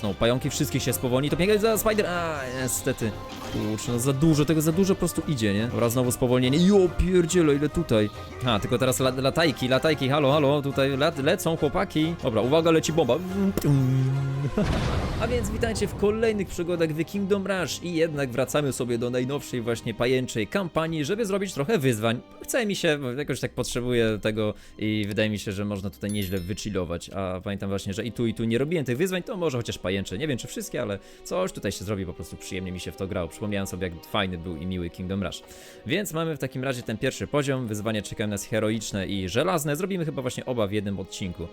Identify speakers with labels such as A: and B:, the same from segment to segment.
A: znowu pająki, wszystkich się spowolni, to biegaj za Spider... A, niestety. Kurczę, no za dużo, tego za dużo po prostu idzie, nie? Dobra, znowu spowolnienie. Jo, pierdziele, ile tutaj. A, tylko teraz la latajki, latajki, halo, halo, tutaj lecą chłopaki. Dobra, uwaga, leci bomba. A więc witajcie w kolejnych przygodach The Kingdom Rush i jednak wracamy sobie do najnowszej właśnie pajęczej kampanii, żeby zrobić trochę wyzwań. Chce mi się, jakoś tak potrzebuję tego i wydaje mi się, że można tutaj nieźle wychillować, a pamiętam właśnie, że i tu i tu nie robiłem tych wyzwań, to może chociaż pajęcze, nie wiem czy wszystkie, ale coś tutaj się zrobi, po prostu przyjemnie mi się w to grało. Przypomniałem sobie jak fajny był i miły Kingdom Rush. Więc mamy w takim razie ten pierwszy poziom, wyzwanie czekają nas heroiczne i żelazne, zrobimy chyba właśnie oba w jednym odcinku.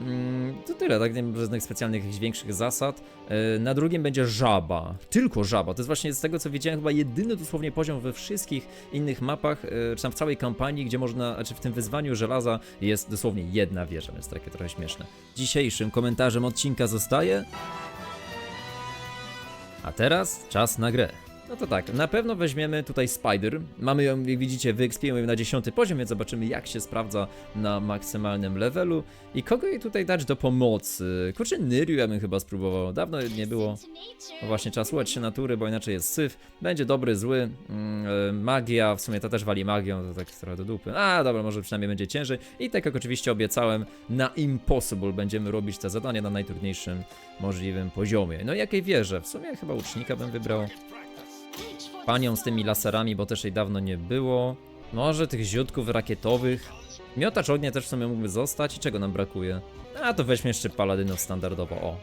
A: Mm, to tyle, tak? Nie ma żadnych specjalnych jakichś większych zasad. Yy, Na drugim będzie żaba. Tylko żaba. To jest właśnie z tego co widziałem chyba jedyny dosłownie poziom we wszystkich innych mapach, yy, czy tam w całej kampanii, gdzie można, znaczy w tym wyzwaniu żelaza jest dosłownie jedna wieża, więc takie trochę śmieszne. Dzisiejszym komentarzem odcinka zostaje... A teraz czas na grę. No to tak, na pewno weźmiemy tutaj Spider. Mamy ją, jak widzicie, wyekspiujemy na 10 poziom, więc zobaczymy jak się sprawdza na maksymalnym levelu. I kogo jej tutaj dać do pomocy? Kurczę, Nyryu ja bym chyba spróbował. Dawno nie było. No właśnie, trzeba słuchać się natury, bo inaczej jest syf. Będzie dobry, zły. Mm, e, magia, w sumie to też wali magią, to tak trochę do dupy. A, dobra, może przynajmniej będzie ciężej. I tak jak oczywiście obiecałem, na Impossible będziemy robić te zadania na najtrudniejszym możliwym poziomie. No jakiej wierzę? W sumie chyba ucznika bym wybrał. Panią z tymi laserami, bo też jej dawno nie było. Może tych ziutków rakietowych. Miotacz ognia też w sumie mógłby zostać. I czego nam brakuje? A to weźmy jeszcze paladynów standardowo, o.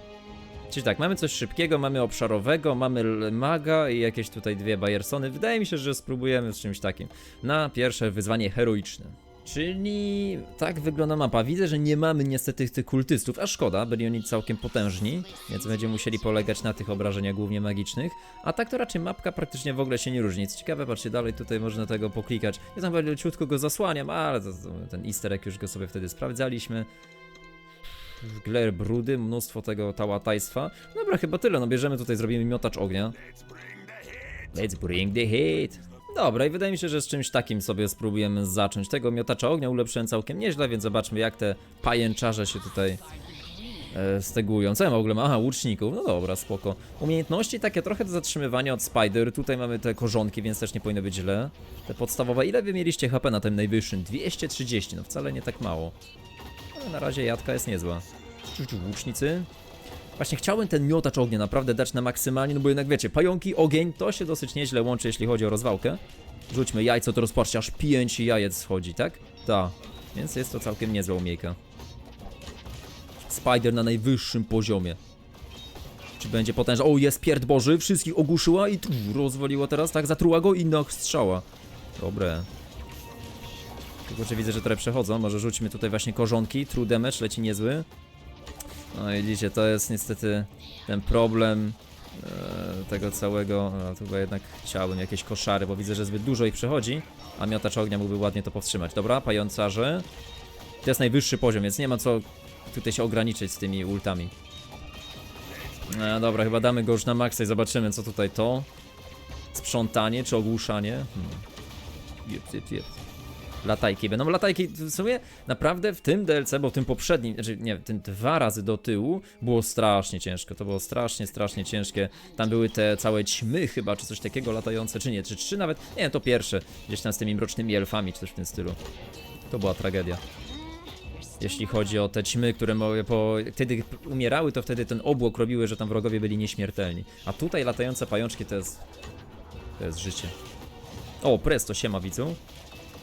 A: Czyli tak, mamy coś szybkiego, mamy obszarowego, mamy maga i jakieś tutaj dwie bajersony. Wydaje mi się, że spróbujemy z czymś takim. Na pierwsze wyzwanie heroiczne. Czyli tak wygląda mapa. Widzę, że nie mamy niestety tych kultystów, a szkoda, byli oni całkiem potężni, więc będziemy musieli polegać na tych obrażeniach głównie magicznych. A tak to raczej mapka praktycznie w ogóle się nie różni. Co ciekawe, patrzcie dalej, tutaj można tego poklikać. Ja tam leciutko go zasłaniam, ale to, to, ten easter egg już go sobie wtedy sprawdzaliśmy. Glare brudy, mnóstwo tego tałatajstwa. Dobra, chyba tyle, no bierzemy tutaj, zrobimy miotacz ognia. Let's bring the heat. Dobra, i wydaje mi się, że z czymś takim sobie spróbujemy zacząć. Tego miotacza ognia ulepszyłem całkiem nieźle, więc zobaczmy jak te pajęczarze się tutaj e, stegują. Co ja w ogóle mam? Aha, łuczników. No dobra, spoko. Umiejętności takie trochę do zatrzymywania od Spider. Tutaj mamy te korzonki, więc też nie powinno być źle. Te podstawowe. Ile wy mieliście HP na tym najwyższym? 230, no wcale nie tak mało. Ale na razie jadka jest niezła. Łucznicy. Właśnie chciałbym ten miotacz ognia naprawdę dać na maksymalnie, no bo jednak wiecie, pająki, ogień, to się dosyć nieźle łączy, jeśli chodzi o rozwałkę. Rzućmy jajco, to rozpatrzcie, aż 5 jajec schodzi, tak? Tak. Więc jest to całkiem niezła umiejka. Spider na najwyższym poziomie. Czy będzie potężna? O, jest pierd Boży, wszystkich ogłuszyła i tu rozwaliła teraz, tak? Zatruła go i noch strzała. Dobre. Tylko, że widzę, że trochę przechodzą. Może rzućmy tutaj właśnie korzonki. True damage leci niezły. No widzicie, to jest niestety ten problem e, tego całego. No, to chyba jednak chciałbym jakieś koszary, bo widzę, że zbyt dużo ich przechodzi, a miotacz ognia mógłby ładnie to powstrzymać. Dobra, pającarze. To jest najwyższy poziom, więc nie ma co tutaj się ograniczyć z tymi ultami. No dobra, chyba damy go już na maksa i zobaczymy, co tutaj to. Sprzątanie czy ogłuszanie? Hmm. Jep, jep, jep. Latajki będą. Latajki w sumie naprawdę w tym DLC, bo w tym poprzednim, znaczy nie, tym dwa razy do tyłu było strasznie ciężko. To było strasznie, strasznie ciężkie. Tam były te całe ćmy chyba, czy coś takiego latające, czy nie, czy trzy nawet. Nie, to pierwsze. Gdzieś tam z tymi mrocznymi elfami, czy coś w tym stylu. To była tragedia. Jeśli chodzi o te ćmy, które po, wtedy umierały, to wtedy ten obłok robiły, że tam wrogowie byli nieśmiertelni. A tutaj latające pajączki to jest. To jest życie. O, presto, siema widzu.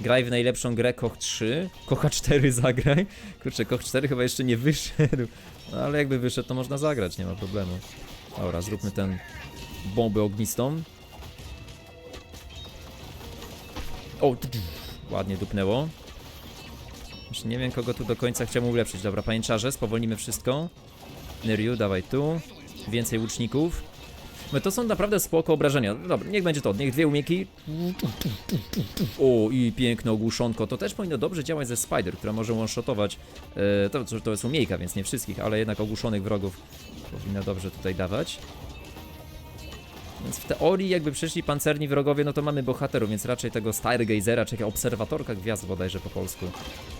A: Graj w najlepszą grę Koch 3. Kocha 4 zagraj. Kurczę, Koch 4 chyba jeszcze nie wyszedł. No ale jakby wyszedł, to można zagrać, nie ma problemu. Dobra, zróbmy ten bombę ognistą. O, ładnie dupnęło. Już nie wiem, kogo tu do końca chciałbym ulepszyć. Dobra, pajęczarze, spowolnimy wszystko. Nyryu, dawaj tu. Więcej łuczników. No to są naprawdę spoko obrażenia. Dobra, niech będzie to, niech dwie umiejki. O, i piękne ogłuszonko. To też powinno dobrze działać ze Spider, która może one-shotować. E, to, to jest umiejka, więc nie wszystkich, ale jednak ogłuszonych wrogów powinna dobrze tutaj dawać. Więc w teorii jakby przyszli pancerni wrogowie, no to mamy bohaterów, więc raczej tego Stargazera, czy jaka obserwatorka gwiazd bodajże po polsku.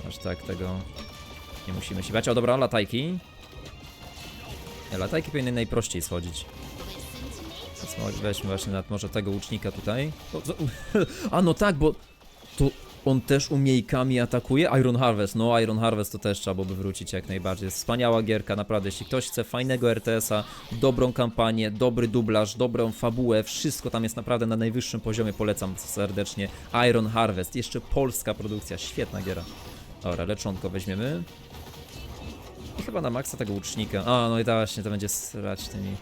A: Aż tak tego nie musimy się bać. O dobra, latajki. Latajki powinny najprościej schodzić. Weźmy właśnie nad może tego łucznika tutaj. O, co- A no tak, bo to on też umiejkami atakuje? Iron Harvest, no Iron Harvest to też trzeba byłoby wrócić jak najbardziej. Wspaniała gierka, naprawdę. Jeśli ktoś chce fajnego RTS-a, dobrą kampanię, dobry dublaż, dobrą fabułę, wszystko tam jest naprawdę na najwyższym poziomie, polecam serdecznie. Iron Harvest, jeszcze polska produkcja, świetna giera. Dobra, leczonko weźmiemy. I chyba na maksa tego łucznika. A, no i właśnie, to będzie srać tymi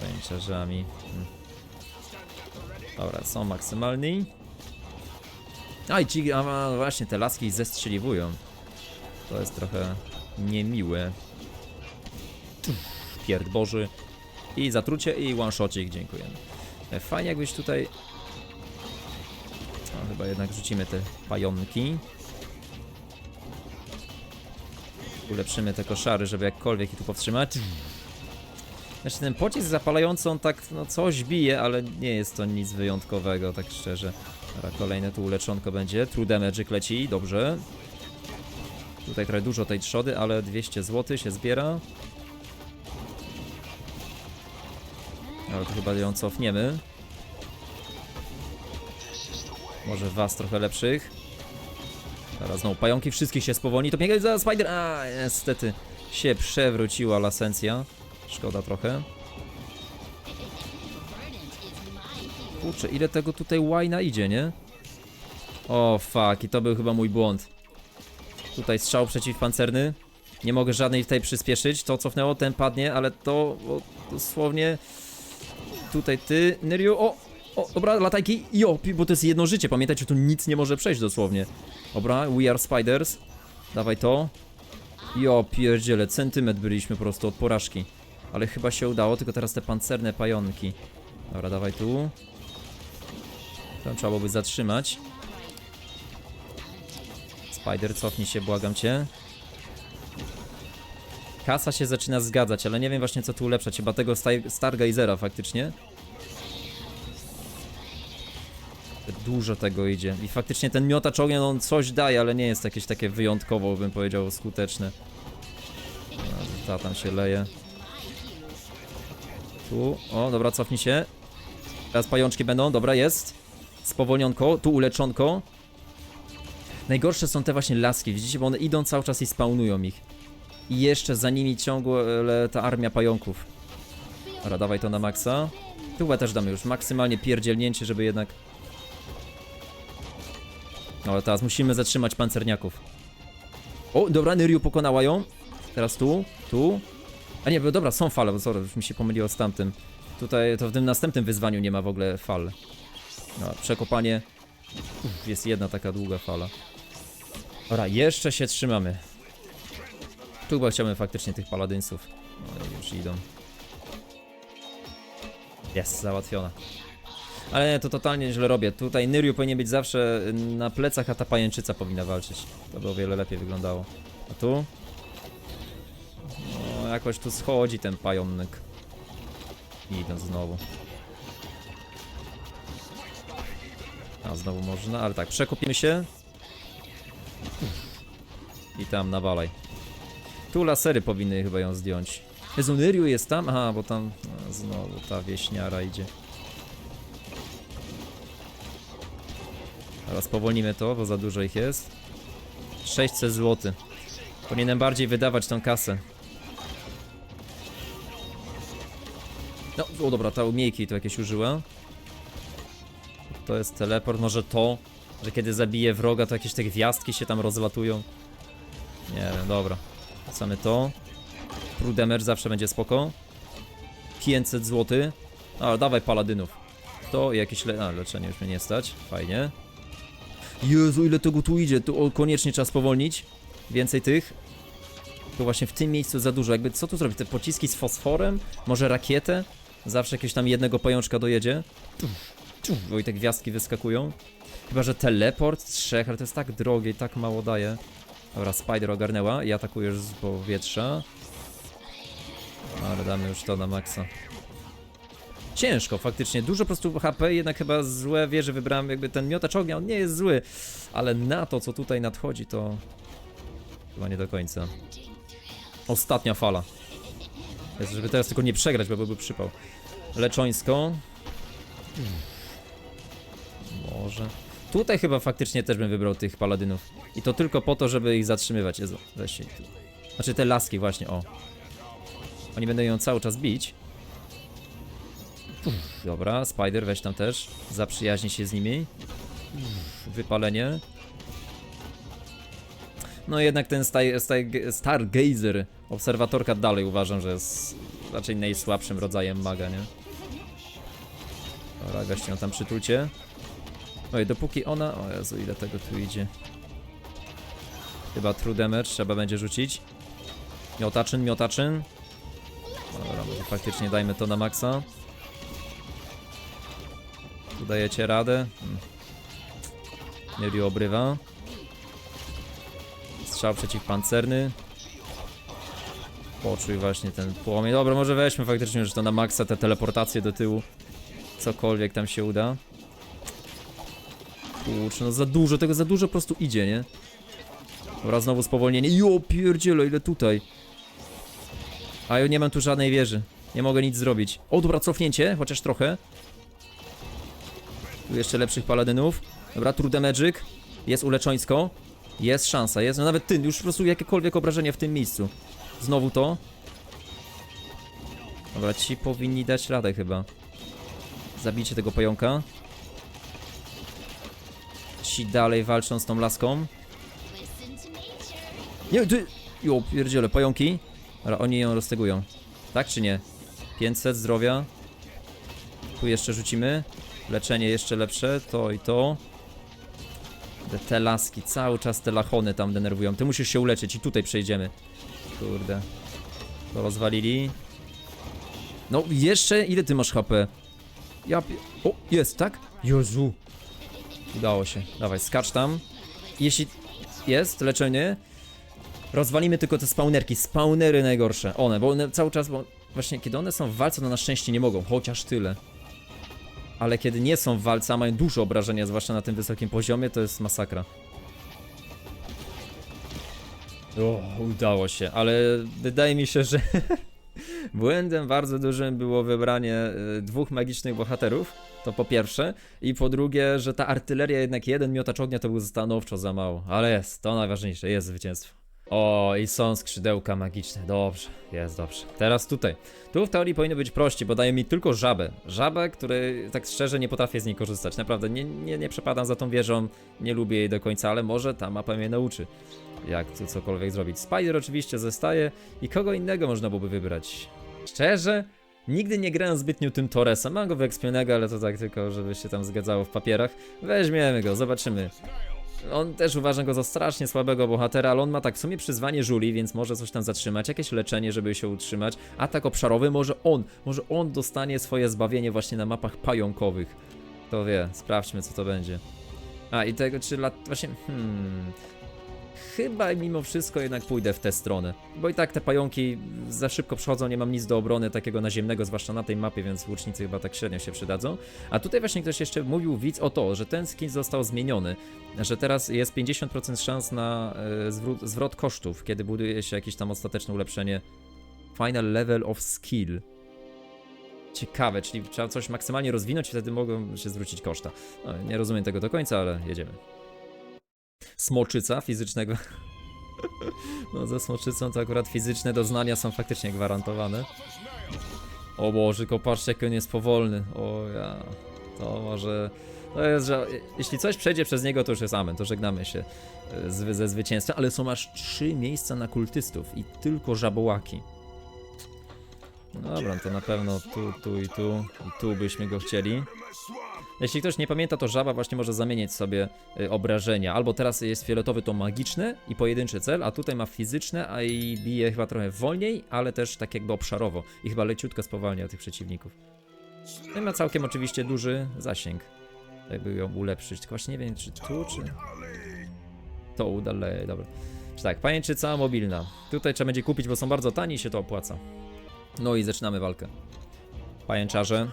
A: pęciarzami. Hmm. Dobra, są maksymalni. A i ci, a właśnie, te laski zestrzeliwują. To jest trochę niemiłe. Pierd Boży. I zatrucie i one-shotcik, dziękujemy. E, Fajnie jakbyś tutaj... Chyba jednak rzucimy te pająki. Ulepszymy te koszary, żeby jakkolwiek ich tu powstrzymać. Znaczy ten pocisk zapalający on tak no coś bije, ale nie jest to nic wyjątkowego, tak szczerze. Dobra, kolejne tu uleczonko będzie. True damage leci, dobrze. Tutaj trochę dużo tej trzody, ale 200 zł się zbiera. Ale to chyba ją cofniemy. Może was trochę lepszych. Teraz znowu pająki, wszystkich się spowolni. To biegaj za Spider. A, niestety się przewróciła lasencja. Szkoda trochę. Kurczę, ile tego tutaj łajna idzie, nie? O, fuck, i to był chyba mój błąd. Tutaj strzał przeciwpancerny. Nie mogę żadnej tutaj przyspieszyć. To cofnęło, ten padnie, ale to o, dosłownie... Tutaj ty, Nyryu, o! O, dobra, latajki, jo, bo to jest jedno życie, pamiętajcie, tu nic nie może przejść dosłownie. Dobra, we are spiders. Dawaj to. Jo, pierdziele, centymetr byliśmy po prostu od porażki. Ale chyba się udało, tylko teraz te pancerne pająki. Dobra, dawaj tu. Tam trzeba byłoby zatrzymać. Spider, cofnij się, błagam cię. Kasa się zaczyna zgadzać, ale nie wiem właśnie co tu ulepszać. Chyba tego Star- Stargazera faktycznie. Dużo tego idzie. I faktycznie ten miotacz ognia, no on coś daje, ale nie jest jakieś takie wyjątkowo, bym powiedział, skuteczne. Ta tam się leje. Tu, o, dobra, cofnij się. Teraz pajączki będą, dobra, jest. Spowolnionko, tu uleczonko. Najgorsze są te właśnie laski, widzicie, bo one idą cały czas i spawnują ich. I jeszcze za nimi ciągle ta armia pająków. Dobra, dawaj to na maksa. Tu chyba też damy już maksymalnie pierdzielnięcie, żeby jednak... No, teraz musimy zatrzymać pancerniaków. O, dobra, Nyryu pokonała ją. Teraz tu, tu. A nie, bo dobra, są fale, bo sorry, już mi się pomyliło z tamtym. Tutaj, to w tym następnym wyzwaniu nie ma w ogóle fal. No, przekopanie. Uf, jest jedna taka długa fala. Dobra, jeszcze się trzymamy. Tu chyba chciałbym faktycznie tych paladynsów. No już idą. Jest, załatwiona. Ale nie, to totalnie źle robię. Tutaj Nyryu powinien być zawsze na plecach, a ta pajęczyca powinna walczyć. To by o wiele lepiej wyglądało. A tu? Jakoś tu schodzi ten pająk. Idę znowu. A, znowu można, ale tak, przekopimy się. I tam nawalaj. Tu lasery powinny chyba ją zdjąć. Jezu, Nyryu jest tam? Aha, bo tam a, znowu ta wieśniara idzie. Teraz spowolnimy to, bo za dużo ich jest. 600 zł. Powinienem bardziej wydawać tą kasę. No, o dobra, ta umiejki to jakieś użyła. To jest teleport, może to, że kiedy zabije wroga, to jakieś te gwiazdki się tam rozlatują. Nie wiem, dobra. Wracamy to. Damage zawsze będzie spoko. 500 zł. Ale dawaj paladynów. To jakieś le... A, leczenie już mnie nie stać. Fajnie. Jezu, ile tego tu idzie. Tu o, koniecznie trzeba spowolnić. Więcej tych. Tu właśnie w tym miejscu za dużo. Jakby co tu zrobić? Te pociski z fosforem? Może rakietę? Zawsze jakiegoś tam jednego pajączka dojedzie. I te gwiazdki wyskakują. Chyba, że teleport trzech, ale to jest tak drogie i tak mało daje. Dobra, Spider ogarnęła i atakujesz z powietrza. Ale damy już to na maksa. Ciężko faktycznie, dużo po prostu HP, jednak chyba złe wieże wybrałem, jakby ten miotacz ognia, on nie jest zły, ale na to, co tutaj nadchodzi, to chyba nie do końca. Ostatnia fala. Jest, żeby teraz tylko nie przegrać, bo byłby przypał. Leczońsko. Może. Tutaj chyba faktycznie też bym wybrał tych paladynów. I to tylko po to, żeby ich zatrzymywać. Jezu, weź. Znaczy te laski właśnie, o. Oni będą ją cały czas bić. Dobra, Spider weź tam też. Zaprzyjaźni się z nimi. Wypalenie. No jednak ten Stargazer, obserwatorka dalej uważam, że jest raczej najsłabszym rodzajem maga, nie? Dobra, weźcie ją tam przytulcie. Oj, dopóki ona... O Jezu, ile tego tu idzie. Chyba true damage trzeba będzie rzucić. Miotaczyn, miotaczyn. Dobra, może faktycznie dajmy to na maksa. Tu dajecie radę. Hmm. Mieli obrywa. Strzał przeciwpancerny. Poczuj właśnie ten płomień. Dobra, może weźmy faktycznie już to na maksa, te teleportacje do tyłu. Cokolwiek tam się uda. Kurczę, no za dużo, tego za dużo po prostu idzie, nie? Dobra, znowu spowolnienie. Jo, pierdziele, ile tutaj. A ja nie mam tu żadnej wieży. Nie mogę nic zrobić. O, dobra, cofnięcie, chociaż trochę. Tu jeszcze lepszych paladynów. Dobra, True Magic. Jest uleczońsko. Jest szansa, jest. No nawet ty, już po prostu jakiekolwiek obrażenia w tym miejscu. Znowu to. Dobra, ci powinni dać radę chyba. Zabijcie tego pająka. Ci dalej walczą z tą laską. Nie, ty... Jo, pierdziele, pająki. Ale oni ją roztegują. Tak czy nie? 500 zdrowia. Tu jeszcze rzucimy. Leczenie jeszcze lepsze, to i to. Te, te laski, cały czas te lachony tam denerwują. Ty musisz się uleczyć i tutaj przejdziemy. Kurde. To rozwalili. No, jeszcze ile ty masz HP? Ja. O, jest, tak? Jezu. Udało się. Dawaj, skacz tam. Jeśli jest leczenie, rozwalimy tylko te spawnerki. Spawnery najgorsze. One, bo one cały czas, bo właśnie kiedy one są w walce, no na szczęście nie mogą, chociaż tyle. Ale kiedy nie są w walce, a mają dużo obrażenia, zwłaszcza na tym wysokim poziomie, to jest masakra. O, udało się, ale wydaje mi się, że błędem bardzo dużym było wybranie y, dwóch magicznych bohaterów. To po pierwsze. I po drugie, że ta artyleria, jednak jeden miotacz ognia to był stanowczo za mało. Ale jest, to najważniejsze, jest zwycięstwo. O, i są skrzydełka magiczne. Dobrze, jest dobrze. Teraz tutaj. Tu w teorii powinno być prościej, bo daje mi tylko żabę. Żabę, której tak szczerze nie potrafię z niej korzystać. Naprawdę, nie, nie, nie przepadam za tą wieżą, nie lubię jej do końca, ale może ta mapa mnie nauczy, jak tu cokolwiek zrobić. Spider oczywiście zostaje i kogo innego można byłoby wybrać. Szczerze? Nigdy nie grałem zbytnio tym Torresem. Mam go wyekspionego, ale to tak tylko, żeby się tam zgadzało w papierach. Weźmiemy go, zobaczymy. On też uważam go za strasznie słabego bohatera, ale on ma tak w sumie przyzwanie żuli, więc może coś tam zatrzymać, jakieś leczenie, żeby się utrzymać. Atak obszarowy, może on, może on dostanie swoje zbawienie właśnie na mapach pająkowych. Kto wie, sprawdźmy co to będzie. A i tego, czy lat... właśnie, hmm... Chyba mimo wszystko jednak pójdę w tę stronę. Bo i tak te pająki za szybko przychodzą, nie mam nic do obrony takiego naziemnego, zwłaszcza na tej mapie, więc łucznicy chyba tak średnio się przydadzą. A tutaj właśnie ktoś jeszcze mówił, widz, o to, że ten skin został zmieniony, że teraz jest 50% szans na e, zwrot, zwrot kosztów, kiedy buduje się jakieś tam ostateczne ulepszenie. Final level of skill. Ciekawe, czyli trzeba coś maksymalnie rozwinąć wtedy mogą się zwrócić koszta. No, nie rozumiem tego do końca, ale jedziemy. Smoczyca fizycznego. No ze smoczycą to akurat fizyczne doznania są faktycznie gwarantowane. O Boże, tylko patrzcie jak on jest powolny. O ja. To może... To jest, że jeśli coś przejdzie przez niego, to już jest amen, to żegnamy się e, z, ze zwycięstwa, ale są aż trzy miejsca na kultystów i tylko żabołaki. Dobra, to na pewno tu, tu i tu, i tu byśmy go chcieli. Jeśli ktoś nie pamięta, to żaba właśnie może zamieniać sobie y, obrażenia. Albo teraz jest fioletowy to magiczne i pojedynczy cel, a tutaj ma fizyczne, a i bije chyba trochę wolniej, ale też tak jakby obszarowo. I chyba leciutko spowalnia tych przeciwników. No i ma całkiem oczywiście duży zasięg. Jakby ją ulepszyć. Tylko właśnie nie wiem, czy tu, czy... To uda, ale dobra. Czy tak, pajęczyca mobilna. Tutaj trzeba będzie kupić, bo są bardzo tani i się to opłaca. No i zaczynamy walkę. Pajęczarze.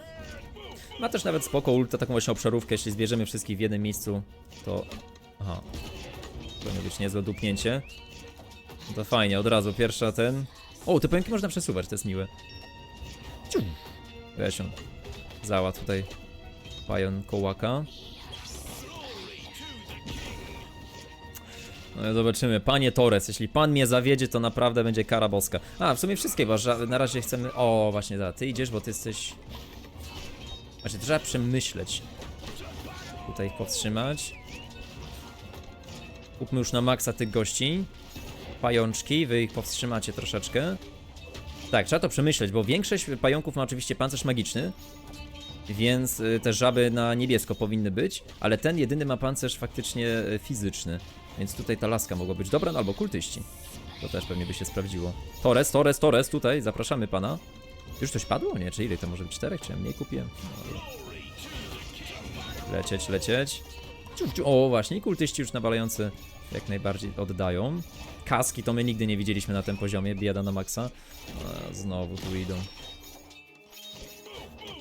A: Ma też nawet spoko ulta, taką właśnie obszarówkę, jeśli zbierzemy wszystkich w jednym miejscu, to... Aha. Nie być niezłe dupnięcie. No to fajnie, od razu pierwsza ten... O, te pająki można przesuwać, to jest miłe. Weź on. Zała tutaj pajon kołaka. Zobaczymy. Panie Torres, jeśli pan mnie zawiedzie, to naprawdę będzie kara boska. A, w sumie wszystkie, bo na razie chcemy... O, właśnie, da, ty idziesz, bo ty jesteś... Właśnie, trzeba przemyśleć. Tutaj ich powstrzymać. Kupmy już na maksa tych gości. Pajączki, wy ich powstrzymacie troszeczkę. Tak, trzeba to przemyśleć, bo większość pająków ma oczywiście pancerz magiczny, więc y, te żaby na niebiesko powinny być, ale ten jedyny ma pancerz faktycznie y, fizyczny. Więc tutaj ta laska mogła być dobra, no albo kultyści. To też pewnie by się sprawdziło. Torres, Torres, Torres, tutaj, zapraszamy pana. Już coś padło? Nie, czy ile to może być? Czterech? Czy ja mniej kupiłem? No. Lecieć, lecieć. O, właśnie, kultyści już nawalający jak najbardziej oddają. Kaski to my nigdy nie widzieliśmy na tym poziomie, biada na maksa. A, znowu tu idą.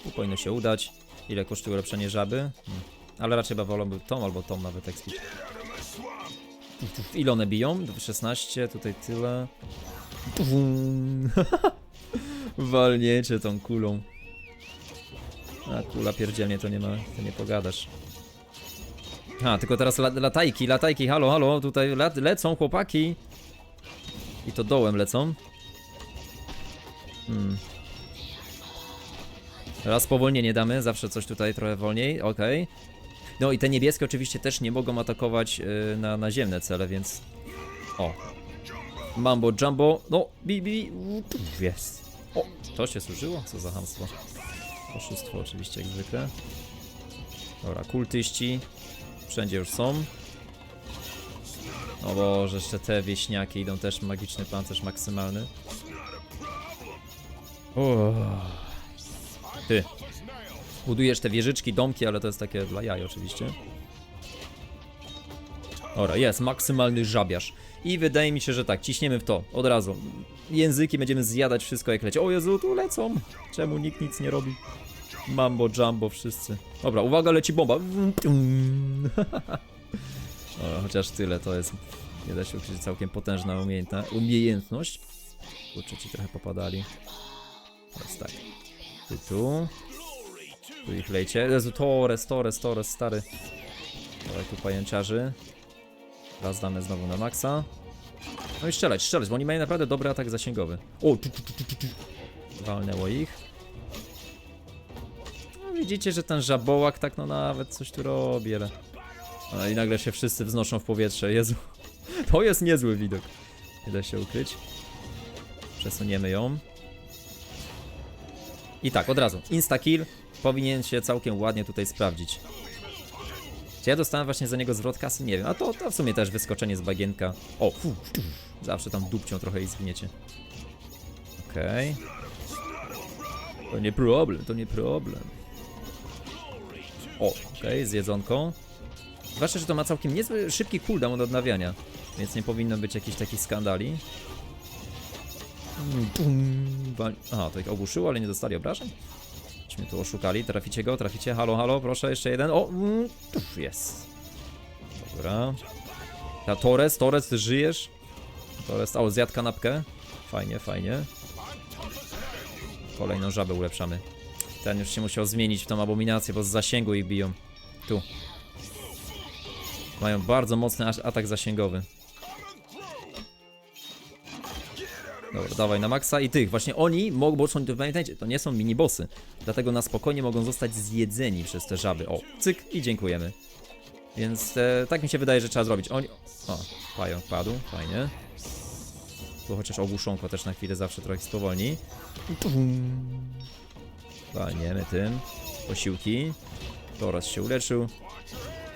A: Tu powinno się udać. Ile kosztuje ulepszenie żaby? Hmm. Ale raczej chyba wolałbym tą albo tą nawet expić. Ile one biją? 16, tutaj tyle. Walniecie tą kulą. A kula pierdzielnie to nie ma, to nie pogadasz. A, tylko teraz la latajki, latajki, halo, halo, tutaj le lecą chłopaki. I to dołem lecą. Hmm. Raz spowolnienie damy, zawsze coś tutaj trochę wolniej, okej. No i te niebieskie oczywiście też nie mogą atakować y, na naziemne cele, więc... O. Mambo Jumbo, no, bi, bi, u, tu, jest. O, to się służyło? Co za hamstwo. Oszustwo oczywiście, jak zwykle. Dobra, kultyści. Wszędzie już są. O Boże, jeszcze te wieśniaki idą też magiczny pancerz maksymalny. Uff. Ty. Budujesz te wieżyczki, domki, ale to jest takie dla jaj oczywiście. Dobra, jest, maksymalny żabiarz. I wydaje mi się, że tak, ciśniemy w to, od razu. Języki będziemy zjadać wszystko jak leci. O Jezu, tu lecą. Czemu nikt nic nie robi? Mambo, jumbo, wszyscy. Dobra, uwaga, leci bomba. O, chociaż tyle, to jest, nie da się ukryć, całkiem potężna umiejętna, umiejętność. Kurczę, ci trochę popadali. Teraz tak. Ty tu. Tu ich lejcie. Jezu, Torres, Torres, Torres, stary. Dawaj tu pajęciarzy. Raz damy znowu na maksa. No i strzelać, strzelać, bo oni mają naprawdę dobry atak zasięgowy. O, tu, tu, tu, tu, tu. Walnęło ich. No widzicie, że ten żabołak tak no nawet coś tu robi, ale... No i nagle się wszyscy wznoszą w powietrze, Jezu. To jest niezły widok. Nie da się ukryć. Przesuniemy ją. I tak, od razu. Insta-kill powinien się całkiem ładnie tutaj sprawdzić. Czy ja dostałem właśnie za niego zwrot kasy? Nie wiem. A to, to w sumie też wyskoczenie z bagienka. O, fu, fu. zawsze tam dupcią trochę i zwiniecie. Okej. To nie problem, to nie problem. O, okej, z jedzonką. Zwłaszcza, że to ma całkiem niezły, szybki cooldown od odnawiania. Więc nie powinno być jakichś takich skandali. Mm, Aha, to ich ogłuszyło, ale nie dostali obrażeń? Myśmy tu oszukali, traficie go, traficie, halo, halo, proszę, jeszcze jeden, o, mm, jest. Dobra. Ta Torres, Torres, ty żyjesz? Torres, o, zjadł kanapkę. Fajnie, fajnie. Kolejną żabę ulepszamy. Ten już się musiał zmienić w tą abominację, bo z zasięgu ich biją. Tu. Mają bardzo mocny atak zasięgowy. Dobra, dawaj na maksa i tych. Właśnie oni mogą, bo są, pamiętajcie, to nie są minibossy. Dlatego na spokojnie mogą zostać zjedzeni przez te żaby. O, cyk i dziękujemy. Więc e, tak mi się wydaje, że trzeba zrobić. Oni... O, pająk padł, fajnie. Tu chociaż ogłuszonko też na chwilę zawsze trochę spowolni. Walniemy tym. Posiłki. Toraz się uleczył.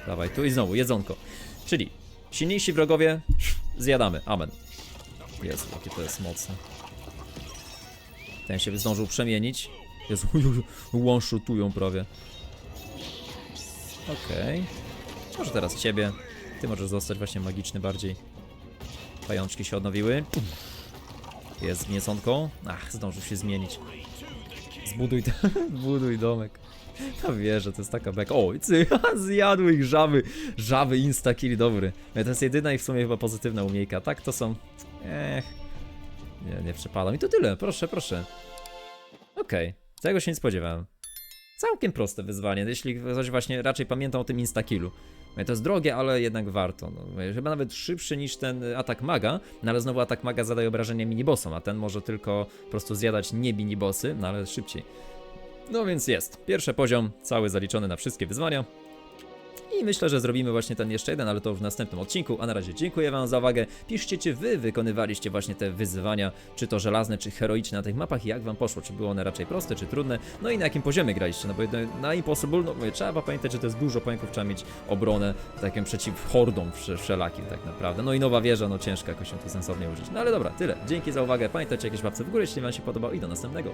A: Dawaj, tu i znowu, jedzonko. Czyli silniejsi wrogowie, zjadamy. Amen. Jezu, jakie to jest mocne. Ten się zdążył przemienić. Jezu, one-shotują prawie. Okej. Może teraz ciebie. Ty możesz zostać właśnie magiczny bardziej. Pajączki się odnowiły. Jest z mięsonką. Ach, zdążył się zmienić. Zbuduj, zbuduj domek. Ja wierzę, to jest taka bek. O, zjadły ich żaby. Żaby insta-kill, dobry. To jest jedyna i w sumie chyba pozytywna umiejka. Tak, to są... Ech... Nie, nie przepadam. I to tyle, proszę, proszę. Okej, tego się nie spodziewałem. Całkiem proste wyzwanie, jeśli ktoś właśnie raczej pamięta o tym instakillu. To jest drogie, ale jednak warto. No, chyba nawet szybszy niż ten atak maga, no ale znowu atak maga zadaje obrażenia minibossom, a ten może tylko po prostu zjadać nie minibossy, no ale szybciej. No więc jest. Pierwszy poziom, cały zaliczony na wszystkie wyzwania. I myślę, że zrobimy właśnie ten jeszcze jeden, ale to w następnym odcinku. A na razie dziękuję Wam za uwagę. Piszcie, czy Wy wykonywaliście właśnie te wyzwania, czy to żelazne, czy heroiczne na tych mapach i jak Wam poszło. Czy było one raczej proste, czy trudne. No i na jakim poziomie graliście. No bo na Impossible, no mówię, trzeba pamiętać, że to jest dużo pońków, trzeba mieć obronę taką przeciw hordom wsze- wszelakim tak naprawdę. No i nowa wieża, no ciężko jakoś ją tu sensownie użyć. No ale dobra, tyle. Dzięki za uwagę. Pamiętajcie jakieś łapce w górę, jeśli Wam się podobał i do następnego.